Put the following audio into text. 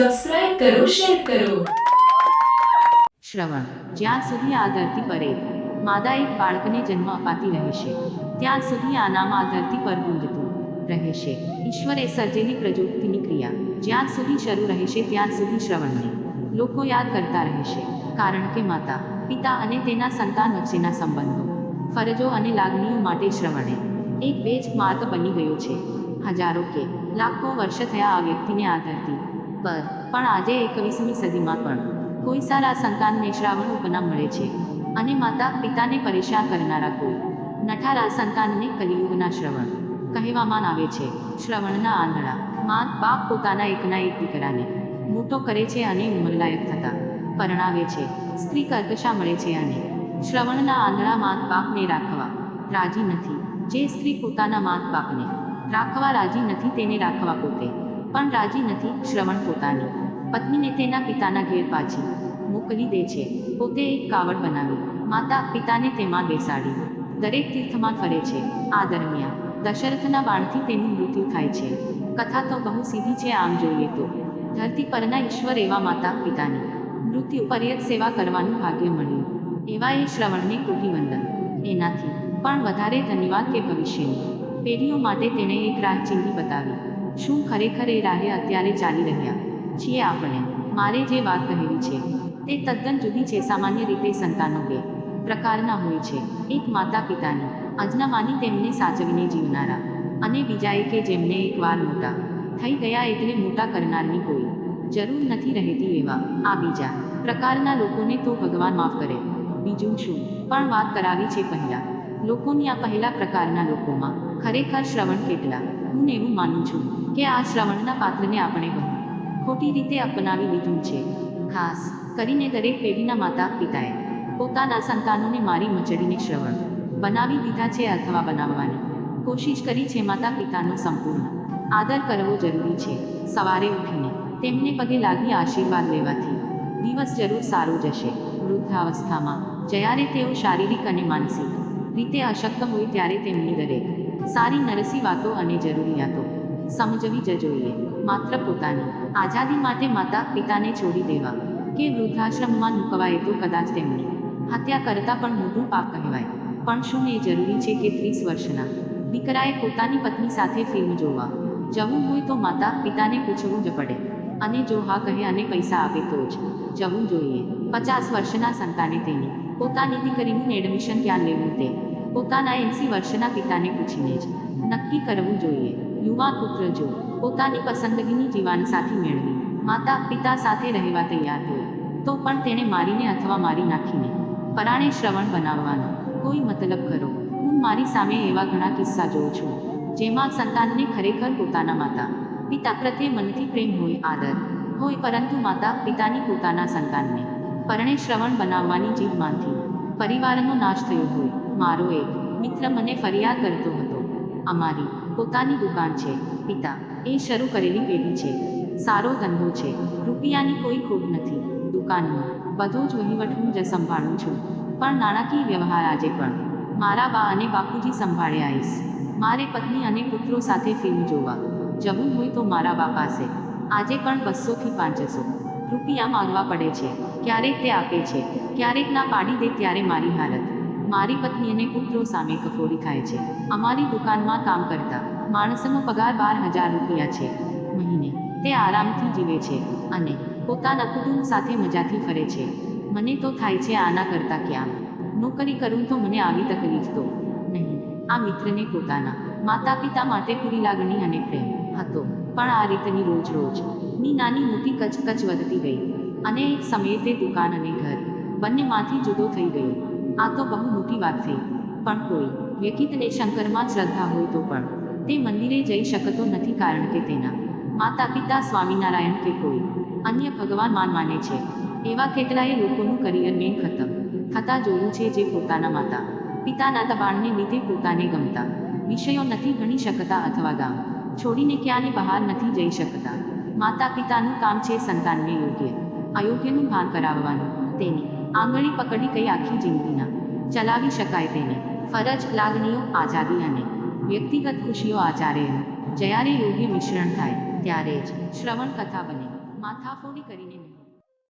Subscribe કરો share કરો. શ્રવણ, જ્યાં સુધી આ ધરતી પર માદા એક બાળકને જન્મ અપાતી રહેશે, ત્યાં સુધી આનામાં આ ધરતી પર ગુંજતું રહેશે. ઈશ્વરે સર્જેલી પ્રજોક્તિની ક્રિયા, જ્યાં સુધી શરૂ રહેશે ત્યાં સુધી શ્રવણને લોકો યાદ કરતા રહેશે. કારણ કે માતા, પિતા અને તેના સંતાન વચ્ચેના સંબંધો, ફરજો અને લાગણીઓ માટે શ્રવણે એક બેજ માર્ગ બની ગયો છે. હજારો કે લાખો વર્ષ થયા આ વ્યક્તિને આ ધરતી પર. પણ આજે એકવીસમી સદીમાં પણ કોઈ સારા સંતાનને શ્રાવણ ઉપનામ મળે છે અને માતા પિતાને પરેશાન કરનારા કોઈ નઠારા સંતાનને કલિયુગના શ્રવણ કહેવામાં આવે છે. શ્રવણના આંધળા માં બાપ પોતાના એકના એક દીકરાને મોટો કરે છે અને ઉંમરલાયક થતા પરણાવે છે. સ્ત્રી કર્કશા મળે છે અને શ્રવણના આંધળા માત બાપને રાખવા રાજી નથી. જે સ્ત્રી પોતાના માત બાપને રાખવા રાજી નથી તેને રાખવા પોતે પણ રાજી નથી શ્રવણ પોતાની. પત્નીને તેના પિતાના ઘેર પાછી મોકલી દે છે. પોતે એક કાવડ બનાવી માતા પિતાને તેમાં બેસાડી. દરેક તીર્થમાં ફરે છે. આ દરમિયાન દશરથના બાણથી તેનું મૃત્યુ થાય છે. કથા તો બહુ સીધી છે આમ જોઈએ તો. ધરતી પરના ઈશ્વર એવા માતા પિતાની મૃત્યુ પર્યત સેવા કરવાનું ભાગ્ય મળ્યું. એવા એ શ્રવણને કોટી વંદન. એનાથી પણ વધારે ધન્યવાદ કે ભવિષ્યની. પેઢીઓ માટે તેણે એક રાહ ચીંધી બતાવી. શું ખરેખર એ રાહે અત્યારે ચાલી રહ્યા? છીએ આપણે. મારે જે વાત કહેવી છે, તે તદ્દન જુદી છે, સામાન્ય રીતે સંતાનો બે પ્રકારના હોય છે. એક માતા પિતાની અજનામાની તેમને સાચવીને જીવનારા. અને બીજા એ કે જેમને એકવાર મોટા થઈ ગયા એટલે મોટા કરનારની કોઈ જરૂર નથી રહેતી એવા. આ બીજા પ્રકારના લોકોને તો ભગવાન માફ કરે. બીજું શું? પણ વાત કરાવી છે પહેલા. લોકોની આ પહેલા પ્રકારના લોકોમાં ખરેખર શ્રવણ કેટલા? હું એવું માનું છું. કે આ શ્રવણના પાત્રને આપણે ખોટી રીતે અપનાવી લીધું છે. ખાસ કરીને દરેક પેઢીના માતા પિતાએ પોતાના સંતાનોને મારી મચડીને શ્રવણ. બનાવી દીધા છે અથવા બનાવવાની. કોશિશ કરી છે માતા પિતાનો સંપૂર્ણ આદર કરવો જરૂરી છે. સવારે ઉઠીને તેમને પગે લાગી આશીર્વાદ લેવાથી દિવસ જરૂર સારો જશે. વૃદ્ધાવસ્થામાં જ્યારે તેઓ શારીરિક અને માનસિક રીતે અશક્ત હોય ત્યારે તેમની દરેક સારી નરસી વાતો અને જરૂરિયાતો સમજવી જ જોઈએ માત્ર પોતાની. આઝાદી માટે માતા પિતાને છોડી દેવા. કે વૃદ્ધાશ્રમમાં મૂકવાય તો કદાચ તેમની. હત્યા કરતા પણ મોટું પાપ કહેવાય. પણ શું એ જરૂરી છે કે ત્રીસ વર્ષના? દીકરાએ પોતાની પત્ની સાથે ફિલ્મ જોવા. જવું હોય તો માતા પિતાને પૂછવું જ પડે. અને જો હા કહે અને પૈસા આપે તો જ. જવું જોઈએ. પચાસ વર્ષના સંતાને તેની. પોતાની દીકરીનું એડમિશન ક્યાં લેવું તે? પોતાના એંસી વર્ષના પિતાને પૂછીને જ. નક્કી કરવું જોઈએ. યુવા પુત્ર જો પોતાની પસંદગીની જીવનસાથી મેળવી માતા પિતા સાથે રહેવા તૈયાર હોય, તો પણ તેણે મારીને અથવા મારી નાખીને પરાણે શ્રવણ બનાવવાનો કોઈ મતલબ ખરો? હું મારી સામે એવા ઘણા કિસ્સા જોઉં છું, જેમાં સંતાનને ખરેખર પોતાના માતા, પિતા પ્રત્યે મનથી પ્રેમ હોય, આદર હોય, પરંતુ માતા પિતાની પોતાના સંતાનને પરણે શ્રવણ બનાવવાની જીદમાંથી પરિવારનો નાશ થયો હોય, મારો એક મિત્ર મને ફરિયાદ કરતો હતો, અમારી પોતાની દુકાન છે. પિતા, એ શરૂ કરેલી પેઢી છે. સારો ધંધો છે. રૂપિયાની કોઈ ખોટ નથી. દુકાનનો બધો જ વહીવટ હું જ સંભાળું છું. પણ નાણાકીય વ્યવહાર આજે પણ. મારા બા અને બાપુજી સંભાળે આવીશ. મારે પત્ની અને પુત્રો સાથે ફિલ્મ જોવા. જવું હોય તો મારા બા પાસે. આજે પણ બસોથી પાંચસો. રૂપિયા માંગવા પડે છે. ક્યારેક તે આપે છે. ક્યારેક ના પાડી દે ત્યારે મારી હાલત. મારી પત્ની અને પુત્રો સામે કફોડી ખાય છે. અમારી દુકાનમાં કામ કરતા માણસનો પગાર બાર હજાર રૂપિયા છે. મહિને તે આરામથી જીવે છે અને પોતાના કુટુંબ સાથે મજાથી ફરે છે. મને તો થાય છે આના કરતાં ક્યાં? નોકરી કરું તો મને આવી તકલીફ તો? નહીં, આ મિત્રને પોતાના માતા પિતા માટે પૂરી લાગણી અને પ્રેમ હતો. પણ આ રીતની રોજ રોજની નાની મોટી કચ કચ વધતી ગઈ અને એક સમયે તે દુકાન અને ઘર બંનેમાંથી જુદો થઈ ગયો. આ તો બહુ મોટી વાત છે. પણ કોઈ વ્યક્તિને શંકરમાં શ્રદ્ધા હોય તો પણ તે મંદિરે જઈ શકતો નથી કારણ કે તેના માતા પિતા સ્વામિનારાયણ કે કોઈ અન્ય ભગવાન માન માને છે. એવા કેટલાય લોકોનું કરિયર મેં ખતમ થતા જોયું છે જે પોતાના માતા પિતાના દબાણને લીધે પોતાને ગમતા વિષયો નથી ગણી શકતા અથવા ગામ છોડીને ક્યાંને બહાર નથી જઈ શકતા. માતા પિતાનું કામ છે સંતાનને યોગ્ય, અયોગ્યનું ભાન કરાવવાનું. તેની આંગળી પકડી કઈ આખી જિંદગીના ચલાવી શકાય તેને. ફરજ, લાગણીઓ, આઝાદી અને વ્યક્તિગત ખુશીઓ આચારે. જ્યારે યોગ્ય મિશ્રણ થાય, ત્યારે જ શ્રવણ કથા બને. માથાફોડી કરીને નહીં